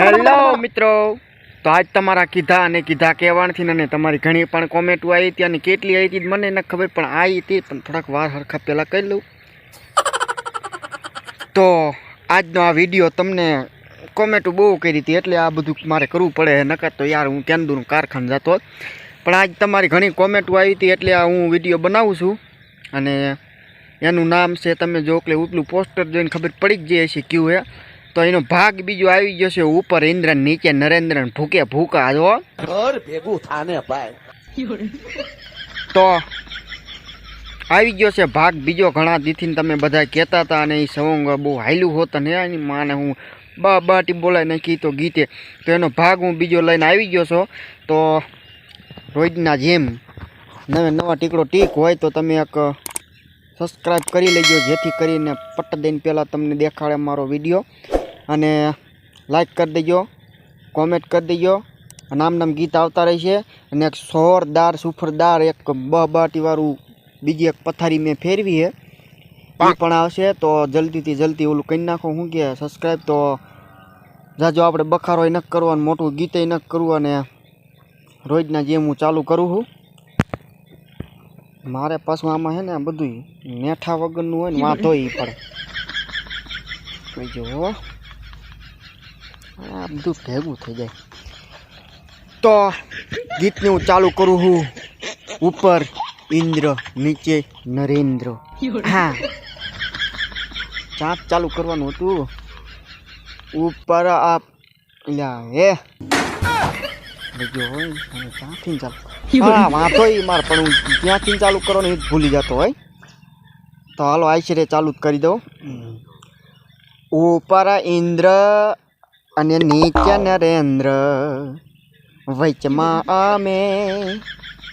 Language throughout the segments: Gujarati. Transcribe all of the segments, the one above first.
હેલો મિત્રો. તો આજ તમારા કીધા અને કીધા કહેવાણથી અને તમારી ઘણી પણ કોમેન્ટો આવી હતી અને કેટલી આવી હતી મને ન ખબર પણ આવી હતી પણ થોડાક વાર હરખા પહેલાં કરી લઉં. તો આજનો આ વીડિયો તમને કોમેન્ટો બહુ કરી હતી એટલે આ બધું મારે કરવું પડે નકર તો યાર હું કેન્દુનું કારખાન જતો પણ આજ તમારી ઘણી કોમેન્ટો આવી હતી એટલે આ હું વીડિયો બનાવું છું. અને એનું નામ છે તમે જો એટલે ઉપલું પોસ્ટર જોઈને ખબર પડી જ જાય છે કયું હે. તો એનો ભાગ બીજો આવી ગયો છે ઉપર ઇન્દ્ર નીચે નરેન્દ્ર ભૂકે ભૂકા જો ઘર ભેગું થાને ભાઈ. તો આવી ગયો છે ભાગ બીજો. ઘણા દીથી તમે બધા કહેતા હતા અને એ સોંગ બહુ હાયલું હોત ને એની માને હું બા બાટી બોલાય નાખી તો ગીતે. તો એનો ભાગ હું બીજો લઈને આવી ગયો છો. તો રોજના જેમ નવે નવા ટીકડો ટીક હોય તો તમે એક સબસ્ક્રાઈબ કરી લેજો જેથી કરીને પટ દઈને પહેલાં તમને દેખાડે મારો વીડિયો. અને લાઈક કરી દેજો કોમેન્ટ કરી દેજો. નામ નામ ગીત આવતા રહેશે અને એક સોરદાર સુફરદાર એક બહબાટીવાળું બીજી એક પથારી મેં ફેરવી છે. એ પણ આવશે તો જલ્દીથી જલ્દી ઓલું કરી નાખો. શું કે સબસ્ક્રાઈબ તો જાજો આપણે બખારો ન કરવો અને મોટું ગીતે ન કરવું અને રોજના જેમ હું ચાલુ કરું છું. મારે પાછું આમાં છે ને બધું નેઠા વગરનું હોય ને વાંધો એ પડે. જોવો આ બધું ભેગું થઈ જાય. તો ગીતને હું ચાલુ કરું છું. ઉપર ઇન્દ્ર નીચે નરેન્દ્ર. હા. ચાંચ ચાલુ કરવાનું હતું. ઉપર આ લ્યા હે. જો હોય અને ચાલુ હા વાંધો એ માર પણ હું ત્યાંથી ચાલુ કરવાનું એ જ ભૂલી જતો હોય. તો હાલો આઈશરે ચાલુ જ કરી દઉં. ઉપર ઇન્દ્ર અને નીચે નરેન્દ્ર, વચમાં અમે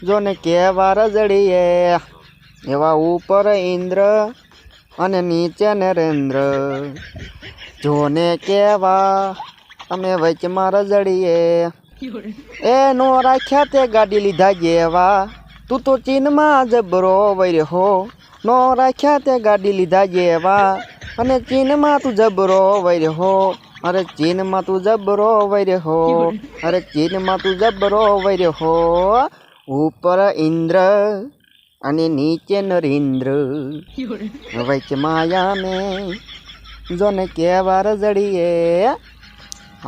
જોને કેવા રજડીએ એવા ઉપર ઇન્દ્ર અને નીચે નરેન્દ્ર, જોને કેવા અમે વચમાં રજડીએ. એ નો રાખ્યા તે ગાડી લીધા જેવા. તું તો ચીનમાં જબરો વૈર્યો. નો રાખ્યા તે ગાડી લીધા જેવા. અને ચીનમાં તું જબરો વૈર્યો. અરે ચીનમાં તું જબરો વૈર્યો અરે ચીનમાં તું જબરો વૈર્યો ઉપર ઇન્દ્ર અને નીચે નરેન્દ્ર. વૈચ માયા મેં જોને કેવા રજડીએ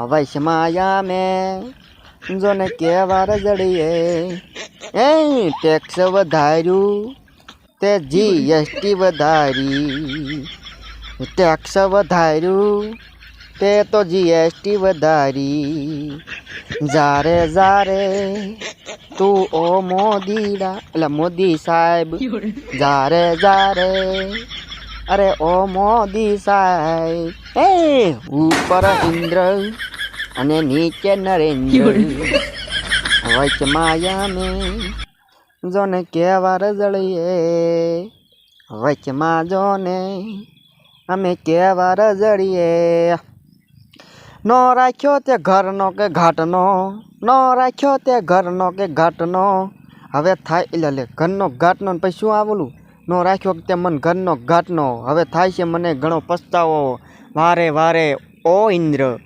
વૈશ માયા મેં જોને કેવા રજડીએ એ ટેક્સ વધાર્યું તે જીએસટી વધારી. ટેક્સ વધાર્યું તે તો જીએસટી વધારી. જારે જારે, તું ઓ મોદીડા. એટલે મોદી સાહેબ. જારે જારે, અરે ઓ મોદી સાહેબ. એ, ઉપર ઇન્દ્ર અને નીચે નરેન્દ્ર. વચ માયા મેં જોને કેવા રજળીએ વચમાં જોને અમે કેવા રજળીએ નો રાખ્યો તે ઘરનો કે ઘાટનો, ન રાખ્યો તે ઘરનો કે ઘાટનો. હવે થાય એટલે ઘરનો ઘાટનો ને પછી શું આવેલું નો રાખ્યો તે મન ઘરનો ઘાટનો. હવે થાય છે મને ઘણો પસ્તાવો. વારે વારે, ઓ ઇન્દ્ર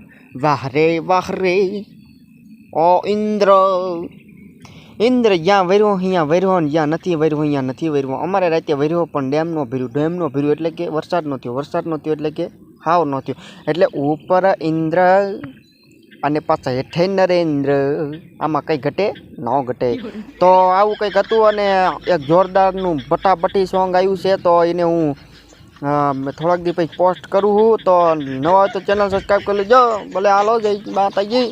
વાહ રે વાહ રે ઓ ઇન્દ્ર. ઇન્દ્ર જ્યાં વર્યો, અહીંયા વર્યો ને જ્યાં નથી વર્યો, અહીંયા નથી વર્યો. અમારે રાતે વર્યો પણ ડેમનો ભર્યું ડેમનો ભર્યું એટલે કે વરસાદ નો થયો, વરસાદ નો થયો એટલે કે હાવ ન થયો. એટલે ઉપર ઇન્દ્ર અને પાછા હેઠે નરેન્દ્ર, આમાં કંઈ ઘટે? ન ઘટે. તો આવું કંઈક હતું અને એક જોરદારનું બટાબટી સોંગ આવ્યું છે, તો એને હું થોડાક દી પછી પોસ્ટ કરું છું. તો નવા તો ચેનલ સબસ્ક્રાઈબ કરી લેજો. ભલે હાલો, જય માતાજી.